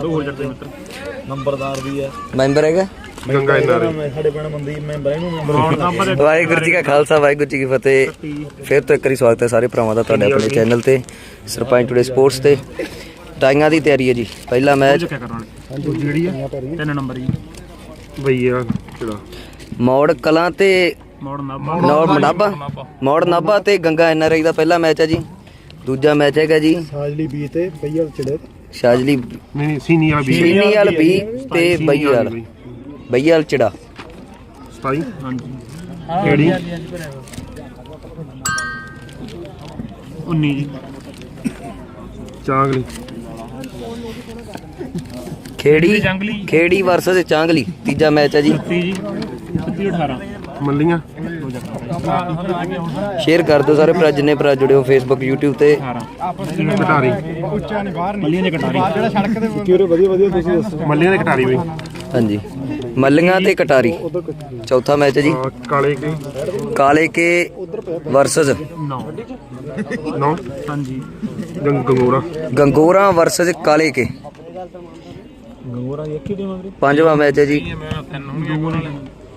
ਦੋ ਹੋਰ ਚੱਕਦੇ ਮਿੱਤਰ। ਨੰਬਰਦਾਰ ਵੀ ਹੈ। ਮੈਂਬਰ ਹੈਗਾ? ਗੰਗਾ ਇਨਾਰੇ ਸਾਡੇ ਪਿੰਡ ਮੰਦੀ ਮੈਂਬਰ ਇਹਨੂੰ ਮੈਂਬਰ ਹੁਣ ਨੰਬਰ ਦੇ ਵਾਹਿਗੁਰੂ ਜੀ ਕਾ ਖਾਲਸਾ ਵਾਹਿਗੁਰੂ ਜੀ ਕੀ ਫਤਿਹ। ਫਿਰ ਤੋਂ ਇੱਕ ਵਾਰੀ ਸਵਾਗਤ ਹੈ ਸਾਰੇ ਭਰਾਵਾਂ ਦਾ ਤੁਹਾਡੇ ਆਪਣੇ ਚੈਨਲ ਤੇ ਸਰਪੰਚ ਟੂਡੇ ਸਪੋਰਟਸ ਤੇ। ਟਾਈਆਂ ਦੀ ਤਿਆਰੀ ਹੈ ਜੀ। ਪਹਿਲਾ ਮੈਚ ਜਿਹੜੀ ਤਿੰਨ ਨੰਬਰ ਜੀ ਬਈਆ ਜਿਹੜਾ ਮੌੜ ਕਲਾਂ ਤੇ ਮੋੜ ਨਾ ਨੌਰ ਮਨਾਬਾ ਮੌੜ ਨਾਬਾ ਤੇ ਗੰਗਾ ਐਨਆਰਆਈ ਦਾ ਪਹਿਲਾ ਮੈਚ ਹੈ ਜੀ। ਦੂਜਾ ਮੈਚ ਹੈਗਾ ਜੀ। ਸਾਜਲੀ ਬੀ ਤੇ ਪਈਆ ਚੜੇ। ਸ਼ਾਜਲੀ ਨਹੀਂ ਨਹੀਂ ਸੀਨੀਅਰ ਵੀ। ਸੀਨੀਅਲ ਬੀ ਤੇ ਬਈਆਲ। ਬਈਆਲ ਚੜਾ। 27 ਹਾਂਜੀ। ਕਿਹੜੀ 19 ਜੀ। ਚਾਂਗਲੀ। ਖੇੜੀ ਜੰਗਲੀ ਖੇੜੀ ਵਰਸਸ ਚਾਂਗਲੀ। ਤੀਜਾ ਮੈਚ ਹੈ ਜੀ। 30 ਜੀ। 30 18 ਮੱਲੀਆਂ। ਸ਼ੇਅਰ ਕਰ ਦਿਓ ਸਾਰੇ ਭਰਾ ਜਿੰਨੇ ਭਰਾ ਜੁੜੇ ਹੋ ਫੇਸਬੁੱਕ YouTube ਤੇ। 18 ਕਟਾਰੀ। ਉੱਚਾ ਨਹੀਂ ਬਾਹਰ ਮੱਲੀਆਂ ਦੇ ਕਟਾਰੀ। ਜਿਹੜਾ ਸੜਕ ਤੇ ਕਿਉਂ ਵਧੀਆ ਵਧੀਆ ਤੁਸੀਂ ਦੱਸੋ। ਮੱਲੀਆਂ ਦੇ ਕਟਾਰੀ ਬਈ। ਹਾਂਜੀ। ਮੱਲੀਆਂ ਤੇ ਕਟਾਰੀ। ਚੌਥਾ ਮੈਚ ਹੈ ਜੀ। ਕਾਲੇ ਕੇ। ਕਾਲੇ ਕੇ ਵਰਸਸ 9 ਨੌ। ਹਾਂਜੀ। ਗੰਗੋਰਾ। ਗੰਗੋਰਾ ਵਰਸਸ ਕਾਲੇ ਕੇ। ਗੰਗੋਰਾ ਦੀ ਇੱਕ ਹੀ ਟੀਮ ਵੀਰੇ ਪੰਜਵਾਂ ਮੈਚ ਹੈ ਜੀ।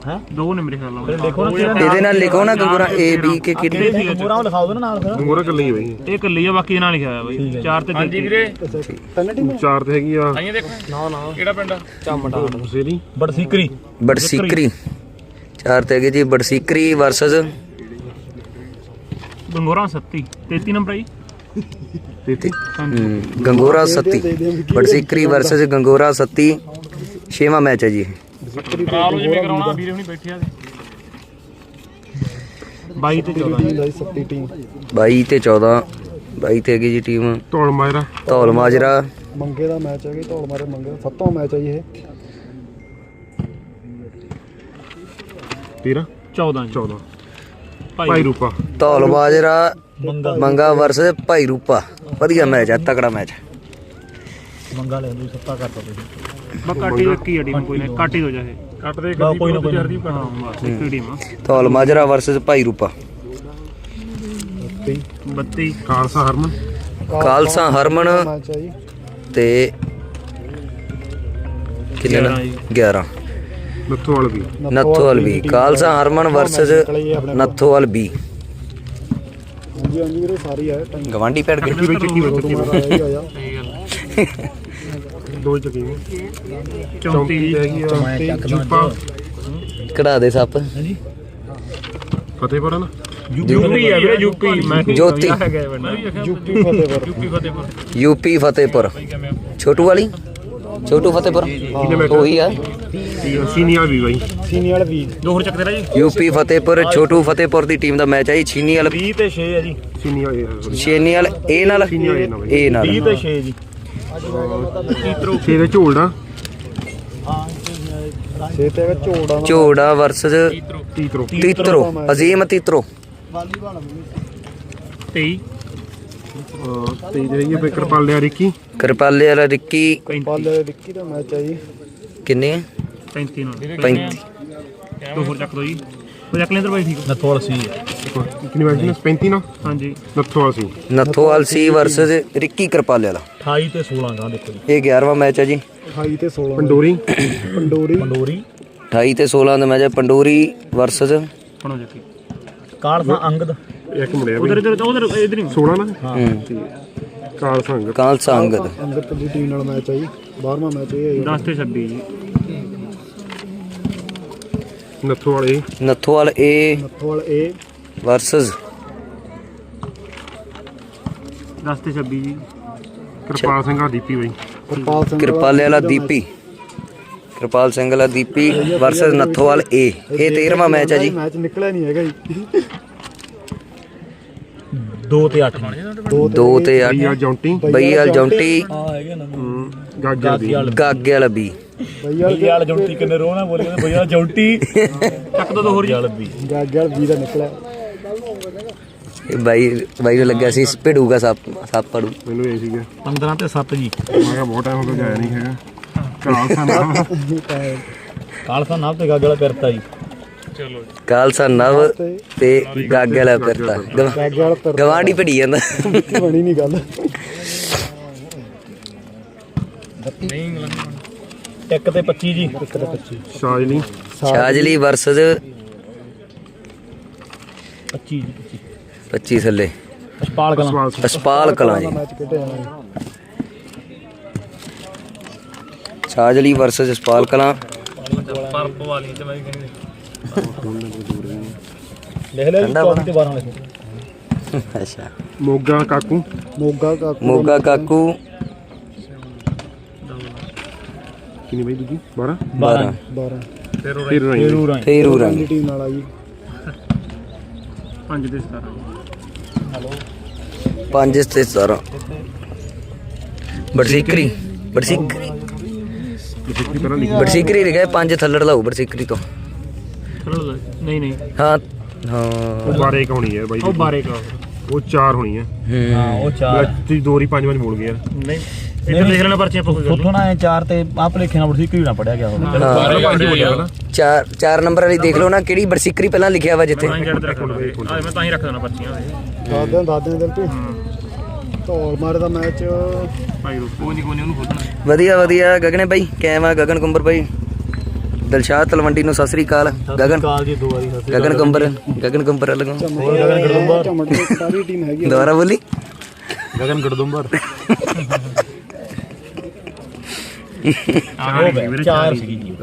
ਹੈ? ਦੋ ਨੇ ਮੇਰੇ ਖਿਆਲ ਨਾਲ ਦੇਖੋ ਨਾ ਕਿਹੜਾ ਇਹਦੇ ਨਾਲ ਲਿਖੋ ਨਾ ਗੰਗੋਰਾ A B ਕੇ ਕਿਹੜੀ ਗੰਗੋਰਾ ਉਹ ਲਿਖਾਓ ਦੋ ਨਾ ਨਾਲ ਫਿਰ। ਗੰਗੋਰਾ ਕੱਲੀ ਬਈ ਇਹ ਇਕੱਲੀ ਆ ਬਾਕੀ ਨਾਲ ਲਿਖਿਆ ਹੋਇਆ ਬਾਈ। ਚਾਰ ਤੇ ਹਾਂਜੀ ਵੀਰੇ। ਤਿੰਨ ਟੀਮ ਚਾਰ ਤੇ ਹੈਗੀ ਆ। ਚਮਟਾ ਸੇਰੀ ਬੜ ਸੀਕਰੀ ਬੜਸੀਕਰੀ। ਚਾਰ ਤੇ ਹੈਗੇ ਜੀ ਬੜਸੀਕਰੀ ਵਰਸਸ ਗੰਗੋਰਾ 37 33 ਨੰਬਰ ਆਈ ਗੰਗੋਰਾ ਸੱਤੀ। ਬੜਸੀਕਰੀ ਵਰਸਸ ਗੰਗੋਰਾ ਸੱਤੀ। ਛੇਵਾਂ ਮੈਚ ਹੈ ਜੀ ਇਹ। ਕਰਾ ਲਓ ਜਿਵੇਂ ਕਰਾਉਣਾ ਵੀਰੇ ਹੁਣੀ ਬੈਠੇ ਆ 22 ਤੇ 14 ਟੀਮ ਦਾ 70 ਟੀਮ 22 ਤੇ 14 22 ਤੇ ਹੈਗੀ ਜੀ ਟੀਮ ਧੌਲ ਮਾਇਰਾ ਧੌਲ ਮਾਜਰਾ। ਮੰਗੇ ਦਾ ਮੈਚ ਹੈ ਕਿ ਧੌਲ ਮਾਰੇ ਮੰਗੇ ਦਾ। ਸੱਤਵਾਂ ਮੈਚ ਹੈ ਇਹ। 13 14 ਜੀ। 14 ਭਾਈ ਰੂਪਾ। ਧੌਲ ਮਾਜਰਾ ਮੰਗਾ। ਵਰਸਸ ਭਾਈ ਰੂਪਾ। ਵਧੀਆ ਮੈਚ ਹੈ ਤਕੜਾ ਮੈਚ ਮੰਗਾ ਲੈ ਦੂ ਸੱਤਾ ਕਰਤਾ ਤੁਸੀਂ। ਬਾ ਕਾਟੀ ਇੱਕ ਹੀ ਆ ਟੀਮ ਕੋਈ ਨਾ ਕਾਟੀ ਹੋ ਜਾਏ। ਕੱਟ ਦੇ ਬਾ ਕੋਈ ਨਾ ਕੋਈ ਨਾ। ਹਾਂ ਬਸ ਇੱਕ ਹੀ ਟੀਮ ਆ। ਧੌਲ ਮਾਜਰਾ ਵਰਸਸ ਭਾਈ ਰੂਪਾ। 32 ਖਾਲਸਾ ਹਰਮਨ। ਖਾਲਸਾ ਹਰਮਨ ਤੇ ਕਿੰਨੇ ਨਾ? 11 ਨੱਥੋਵਾਲ ਵੀ। ਨੱਥੋਵਾਲ ਵੀ। ਖਾਲਸਾ ਹਰਮਨ ਵਰਸਸ ਨੱਥੋਵਾਲ ਵੀ। ਹਾਂਜੀ ਹਾਂਜੀ ਵੀਰੇ ਸਾਰੀ ਹੈ ਟਾਈਮ ਗਵਾਂਡੀ ਪੈੜ ਗਏ ਚੱਕੀ ਹੀ ਦੋ ਚੱਕੀ ਨੇ 34 ਤੇ ਜੀ ਹੈਗੀ ਆ ਚੌਂਤੀ ਜੂਪਾ। ਕਢਾ ਦੇ ਸੱਪ। ਫਤਿਹਪੁਰ ਆ ਨਾ ਯੂਪੀ ਆ ਵੀਰੇ ਯੂਪੀ ਮੈਂ ਜੋਤੀ। ਹੈਗਾ ਬੰਦਾ UP Fatehpur. UP Fatehpur. UP Fatehpur. Chhotu ਵਾਲੀ? ਛੋਟੂ ਫਤਿਹਪੁਰ? ਉਹੀ ਆ। ਸੀਨੀਅਰ ਵੀ ਬਾਈ। ਸੀਨੀਅਰ ਵੀ। ਦੋ ਹੋਰ ਚੱਕਦੇ ਰਾ ਜੀ ਯੂਪੀ ਫਤਿਹਪੁਰ ਛੋਟੂ ਫਤਿਹਪੁਰ ਦੀ ਟੀਮ ਦਾ ਮੈਚ ਹੈ ਜੀ। ਛੀਨੀ ਵਾਲ 20 ਤੇ 6 ਹੈ ਜੀ। ਸੀਨੀਅਰ ਛੇਨੀ ਵਾਲ ਏ ਨਾਲ। ਏ ਨਾਲ। 20 ਤੇ 6 ਜੀ। ਛੇ ਦੇ। ਝੋਲਦਾ 6 ਤੇ ਹੈਗਾ ਝੋੜਾ ਝੋੜਾ ਵਰਸਸ ਤੀਤਰੋ। ਤੀਤਰੋ। ਅਜ਼ੀਮ ਤੀਤਰੋ। 23 ਤੇ ਦੇ ਹੈਗੀ ਆ ਬਈ ਕਿਰਪਾਲ ਲਿਆ ਰਿੱਕੀ। ਕਿਰਪਾਲੇ ਵਾਲਾ ਰਿੱਕੀ ਪਾਲੇ ਵਿੱਕੀ ਦਾ ਮੈਚ ਹੈ ਜੀ। ਕਿੰਨੇ ਆ? 35 ਨਾਲ। 35 ਦੋ ਹੋਰ ਚੱਕ ਦੋ ਜੀ। ਉਹ ਚੱਕ ਲੈਂਦਰ ਬਾਈ ਠੀਕ ਨਥੋਲ ਸੀ। ਹੈ ਕਿੰਨੀ ਵਾਰ ਸੀ? 35 ਨਾ? ਹਾਂਜੀ। ਨੱਥੋਵਾਲ ਸੀ। ਨੱਥੋਵਾਲ ਸੀ ਵਰਸਸ ਰਿੱਕੀ ਕਿਰਪਾਲੇ ਵਾਲਾ। 28 ਤੇ 16 ਗਾ ਦੇਖੋ ਜੀ। ਇਹ 11ਵਾਂ ਮੈਚ ਹੈ ਜੀ। 28 ਤੇ 16 ਪੰਡੋਰੀ। ਪੰਡੋਰੀ। ਪੰਡੋਰੀ। 28 ਤੇ 16 ਦਾ ਮੈਚ ਹੈ ਪੰਡੋਰੀ ਵਰਸਸ ਬਣੋ ਜੱਕੀ ਕਾਲਸਾ ਅੰਗਦ। ਇੱਕ ਮੁੜਿਆ ਉਧਰ ਬਈ। ਇਧਰ ਉਧਰ ਇਧਰ ਹੀ। 16 ਨਾ? ਹੂੰ। ਕਾਲ ਸੰਗ ਕਾਲਸਾ ਅੰਗਦ। ਅੰਗਦ ਦੀ ਟੀਮ ਨਾਲ ਮੈਚ ਹੈ ਜੀ। 12ਵਾਂ ਮੈਚ ਇਹ ਹੈ ਜੀ। 10 ਤੇ 26 ਜੀ। ਨੱਥੋਵਾਲ ਏ ਨਥੋਲ ਏ ਵਰਸਸ 10 ਤੇ 26 ਜੀ। ਕਿਰਪਾਲ ਸਿੰਘ ਆ ਦੀਪੀ ਬਾਈ। ਕਿਰਪਾਲ ਸਿੰਘ ਕਿਰਪਾਲੇ ਵਾਲਾ ਦੀਪੀ। ਕਿਰਪਾਲ ਸਿੰਘ ਵਾਲਾ ਦੀਪੀ ਵਰਸਸ ਨੱਥੋਵਾਲ ਏ ਇਹ 13ਵਾਂ ਮੈਚ ਹੈ ਜੀ। ਮੈਚ ਨਿਕਲਿਆ ਨਹੀਂ ਹੈਗਾ ਜੀ। 2 ਤੇ 8 2 ਤੇ 8 ਬਈਆ ਜੌਂਟੀ। ਬਈਆਲ ਜੌਂਟੀ। ਗਾਗੇ ਵਾਲਾ ਬੀ ਬਈਆਲ ਬਈਆਲ ਜੌਂਟੀ ਕਿੰਨੇ ਰੋਹ ਨਾ ਬੋਲੀ ਬਈਆਲ ਜੌਂਟੀ। ਚੱਕ ਦੋ ਦੋ ਹੋਰ ਜੀ। ਗਾਗਲ ਵੀ ਦਾ ਨਿਕਲਿਆ। ਇਹ ਬਾਈ ਬਾਈ ਨੂੰ ਲੱਗਿਆ ਸੀ ਭਿੜੂਗਾ ਸੱਪ ਸੱਪ ਪੜੂ ਮੈਨੂੰ ਇਹ ਸੀਗਾ। 15 ਤੇ 7 ਜੀ। ਮੈਂ ਕਿਹਾ ਬਹੁਤ ਟਾਈਮ ਹੋ ਗਿਆ ਗਿਆ ਨਹੀਂ ਹੈਗਾ। ਕਾਲ ਸੰਗ ਕਾਲਸਾ ਨਾਮ ਤੇ ਗਾਗਲ ਕਰਤਾ ਜੀ। ਕਾਲਸਾ ਨਵ ਤੇ ਵਾਲਾ ਗਾਗਲ ਪਰ ਗਵਾਂਢੀ ਭੜੀ ਜਾਂਦਾ। ਬਣੀ ਨਹੀਂ ਗੱਲ। ਇੱਕ ਤੇ 25 ਜੀ। ਇੱਕ ਤੇ 25 ਸ਼ਾਜਲੀ। ਸ਼ਾਜਲੀ ਵਰਸਸ 25 ਜੀ 25 ਥੱਲੇ। 25 ਅਸ਼ਪਾਲ ਕਲਾਂ। ਅਸਪਾਲ ਕਲਾਂ ਜੀ। ਸ਼ਾਜਲੀ ਵਰਸਸ ਅਸਪਾਲ ਕਲਾਂ। ਪਰਪ ਵਾਲੀ ਤੇ ਮੈਂ ਕਹਿੰਦੀ ਲਿਖ ਠੰਡਾ 24 ਤੇ 12 ਲਿਖ ਅੱਛਾ। ਮੋਗਾ ਕਾਕੂ। ਮੋਗਾ ਕਾ ਮੋਗਾ ਕਾਕੂ। ਕਿੰਨੀ ਬਈ ਦੂਜੀ? 12 12 12 ਫਿਰ ਨਹੀਂ ਫੇਰੂ ਰਾਂ ਫੇਰੂ ਰੰਗ ਟੀਮ ਨਾਲ ਆ ਜੀ। 5 ਤੇ 17 5 ਤੇ 17 ਬੜਸੀਕਰੀ ਬੜਸੀਕਰੀ ਕਿਸੇ ਕੀ ਤਰ੍ਹਾਂ ਲਿਖੀ ਬੜਸੀਕਰੀ ਲਿਖਿਆ 5 ਥੱਲੜ ਲਾਉ ਬੜਸੀਕਰੀ ਤੋਂ। ਨਹੀਂ ਨਹੀਂ। ਹਾਂ ਹਾਂ। ਉਹ 12 ਇੱਕ ਹੋਣੀ ਹੈ ਬਾਈ ਉਹ ਬਾਰੇ ਕਾ ਉਹ 4 ਹੋਣੀ ਹੈ। ਹਾਂ। ਉਹ ਚਾਰ। ਤੁਸੀਂ ਦੋ ਰੀ ਪੰਜ ਪੰਜ ਬੋਲ ਗਏ ਯਾਰ। ਨਹੀਂ। ਇੱਧਰ ਦੇਖ ਲੈਣਾ ਪਰਚੀਆਂ ਆਪਾਂ ਕੋਈ ਗੱਲ ਉੱਥੋਂ ਨਾ ਚਾਰ ਤੇ ਆਪ ਲਿਖੇ ਨਾ ਬੜੀ ਕਿਹੜਾ ਪੜਿਆ ਗਿਆ ਹੋਵੇ। ਹਾਂ ਪੰਜ ਬੋਲਿਆ ਪਹਿਲਾਂ ਚਾਰ ਚਾਰ ਨੰਬਰ ਵਾਲੀ ਦੇਖ ਲਓ ਨਾ ਕਿਹੜੀ ਬੜਸੀਕਰੀ ਪਹਿਲਾਂ ਲਿਖਿਆ ਵਾ ਜਿੱਥੇ। ਤਾਂ ਹੀ ਜੜ ਤੇ ਰੱਖ ਦੇਣਾ ਆ ਮੈਂ ਤਾਂ ਹੀ ਰੱਖ ਦੇਣਾ ਪਰਚੀਆਂ ਦਾਦੇ ਦਾਦੇ ਦਿਲ ਤੇ। ਧੌਲ ਮਾਰੇ ਦਾ ਮੈਚ। ਭਾਈ ਰੋ ਕੋਈ ਨਹੀਂ ਕੋਈ ਨਹੀਂ ਉਹਨੂੰ ਖੋਲਣਾ। ਵਧੀਆ ਵਧੀਆ ਗਗਨੇ ਬਾਈ ਕੈਮ ਆ ਗਗਨ ਕੁੰਬਰ ਬਾਈ। ਦਿਲਸ਼ਾਦ ਤਲਵੰਡੀ ਨੂੰ ਸਤਿ ਸ੍ਰੀ ਅਕਾਲ ਗਗਨ। ਕਾਲ ਜੀ ਦੋ ਵਾਰੀ ਸਤਿ ਸ੍ਰੀ ਗਗਨ ਕੁੰਬਰ ਗਗਨ ਕੁੰਬਰ ਲਗੋ ਝਮਟ ਦੀ ਸਾਰੀ ਟੀਮ ਹੈਗੀ। ਦੁਬਾਰਾ ਬੋਲੀ। ਗਗਨ ਗੜਦੁੰਬਰ ਆਹ ਵੀਰੇ ਚਾਰ ਸੀਗੀ। ਜੀ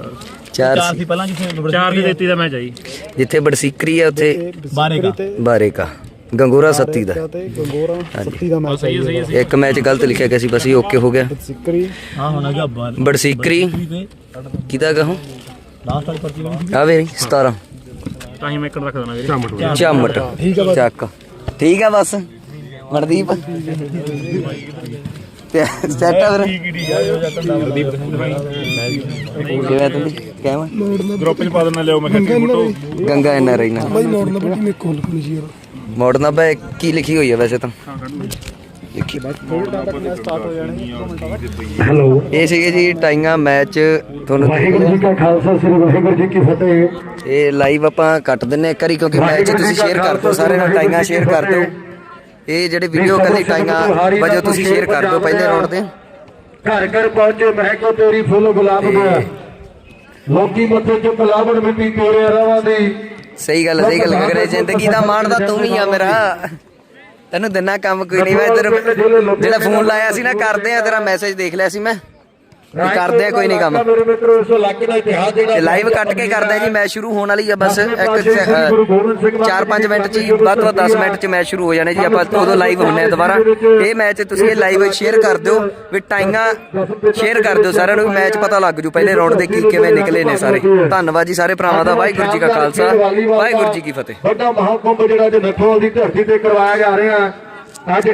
ਚਾਰ ਚਾਰ ਸੀ। ਪਹਿਲਾਂ ਜਿੱਥੇ ਚਾਰ ਦੀ ਦਿੱਤੀ ਦਾ ਮੈਚ ਆਈ ਜਿੱਥੇ ਬੜਸੀਕਰੀ ਆ ਉੱਥੇ ਬਾਰੇਗਾ। ਤੇ ਬਾਰੇਕਾ ਗੰਗੋਰਾ ਸੱਤੀ ਦਾ। ਤੇ ਗੰਗੋਰਾ ਸੱਤੀ ਦਾ ਮੈਚ ਸਹੀ ਹੈ ਸਹੀ ਹੈ ਇੱਕ ਮੈਚ ਗਲਤ ਲਿਖਿਆ ਗਿਆ ਸੀ ਬਸ ਇਹ ਓਕੇ ਹੋ ਗਿਆ। ਹਾਂ ਹੁਣ ਆ ਬੜਸੀਕਰੀ। ਕਿਹਦਾ ਕਹੂੰ ਲਾਸਟ ਵਾਲੀ ਪਰਚੀ ਬਣੀ ਆ ਵੇ 17 ਤਾਂ ਹੀ ਮੈਂ ਇੱਕ ਰੱਖ ਦੇਣਾ ਵੀਰੇ। ਝਾਮਟ। ਹੋਣੀ ਚਮਟ ਚੱਕ। ਠੀਕ ਆ ਬਸ। ਮਨਦੀਪ। ਤੇ ਸੈਟ ਆ ਵੀਰ ਕਿਵੇਂ ਤੁਸੀਂ ਕਿਵੇਂ ਗਰੁੱਪ ਚ ਪਾ ਦੇਣਾ ਲਿਓ ਮੈਂ ਕਿਹਾ ਫੋਟੋ ਗੰਗਾ ਆਈ ਨਾਲ ਬਾਈ ਮੋੜ ਨਾ ਬਟੀ ਮੇ ਕੋਲ ਕੋਲ ਜੀ ਮੋੜਨਾ ਪੈ ਕੀ ਲਿਖੀ ਹੋਈ ਹੈ ਵੈਸੇ ਤਾਂ? ਲਿਖੀ। ਥੋੜਾ ਟਾਈਮ ਤੱਕ ਮੈਚ ਸਟਾਰਟ ਹੋ ਜਾਣੇ ਇਹ ਸੀਗੇ ਜੀ ਟਾਈਆਂ ਮੈਚ ਤੁਹਾਨੂੰ ਵਾਹਿਗੁਰੂ ਜੀ ਕਾ ਖਾਲਸਾ ਸ੍ਰੀ ਵਾਹਿਗੁਰੂ ਜੀ ਕੀ ਫਤਿਹ। ਇਹ ਲਾਈਵ ਆਪਾਂ ਕੱਟ ਦਿੰਨੇ ਇੱਕ ਵਾਰੀ ਕਿਉਂਕਿ ਮੈਚ ਤੁਸੀਂ ਸ਼ੇਅਰ ਕਰ ਦਿਓ ਸਾਰੇ ਨਾਲ ਟਾਈਆਂ ਸ਼ੇਅਰ ਕਰ ਦਿਓ। ਇਹ ਜਿਹੜੇ ਵੀਡੀਓ ਕੱਲੀ ਟਾਈਆਂ ਵਜੋ ਤੁਸੀਂ ਸ਼ੇਅਰ ਕਰ ਦਿਓ ਪਹਿਲੇ ਰਾਉਂਡ ਦੇ ਘਰ ਘਰ ਪਹੁੰਚੇ ਮਹਿਕੋ ਤੇਰੀ ਫੁੱਲ ਗੁਲਾਬ ਦਾ ਲੋਕੀ ਮੱਥੇ ਚ ਗੁਲਾਬੜ ਮਿੱਟੀ ਤੇਰੇ ਰਵਾਂ ਦੀ। ਸਹੀ ਗੱਲ ਸਹੀ ਗੱਲ ਕਰੇ ਜ਼ਿੰਦਗੀ ਦਾ ਮਾਣ ਤਾਂ ਤੂੰ ਹੀ ਆ ਮੇਰਾ। ਤੈਨੂੰ ਦਿਨਾ ਕੰਮ ਕੋਈ ਨਹੀਂ ਮੈਂ ਤੇਰੇ ਜਿਹੜਾ ਫੋਨ ਲਾਇਆ ਸੀ ਨਾ ਕਰਦੇ ਆ ਤੇਰਾ ਮੈਸੇਜ ਦੇਖ ਲਿਆ ਸੀ ਮੈਂ। ਵੀ ਕਰਦੇ ਆ ਕੋਈ ਨਹੀਂ ਕੰਮ। ਮੇਰੇ ਮਿੱਤਰੋ ਇਸ ਇਲਾਕੇ ਦਾ ਇਤਿਹਾਸ ਜਿਹੜਾ ਲਾਈਵ ਕੱਟ ਕੇ ਕਰਦੇ ਜੀ ਮੈਚ ਸ਼ੁਰੂ ਹੋਣ ਵਾਲੀ ਆ ਬਸ। ਇੱਕ 4-5 ਮਿੰਟ ਚ ਹੀ ਵੱਧ ਤੋਂ ਵੱਧ 10 ਮਿੰਟ ਚ ਮੈਚ ਸ਼ੁਰੂ ਹੋ ਜਾਣੇ ਜੀ ਆਪਾਂ ਉਦੋਂ ਲਾਈਵ ਹੁੰਨੇ ਆ ਦੁਬਾਰਾ। ਇਹ ਮੈਚ ਤੁਸੀਂ ਇਹ ਲਾਈਵ ਸ਼ੇਅਰ ਕਰ ਦਿਓ ਵੀ ਟਾਈਆਂ ਸ਼ੇਅਰ ਕਰ ਦਿਓ ਸਾਰਿਆਂ ਨੂੰ ਮੈਚ ਪਤਾ ਲੱਗ ਜੂ ਪਹਿਲੇ ਰਾਉਂਡ ਦੇ ਕੀ ਕਿਵੇਂ ਨਿਕਲੇ ਨੇ ਸਾਰੇ। ਧੰਨਵਾਦ ਜੀ ਸਾਰੇ ਭਰਾਵਾਂ ਦਾ ਵਾਹਿਗੁਰੂ ਜੀ ਕਾ ਖਾਲਸਾ ਵਾਹਿਗੁਰੂ ਜੀ ਕੀ ਫਤਿਹ। ਵੱਡਾ ਮਹਾਕੁੰਭ ਜਿਹੜਾ ਅੱਜ ਨੱਥੋਵਾਲ ਦੀ ਧਰਤੀ ਤੇ ਕਰਵਾਇਆ ਜਾ ਰਿਹਾ ਅੱਜ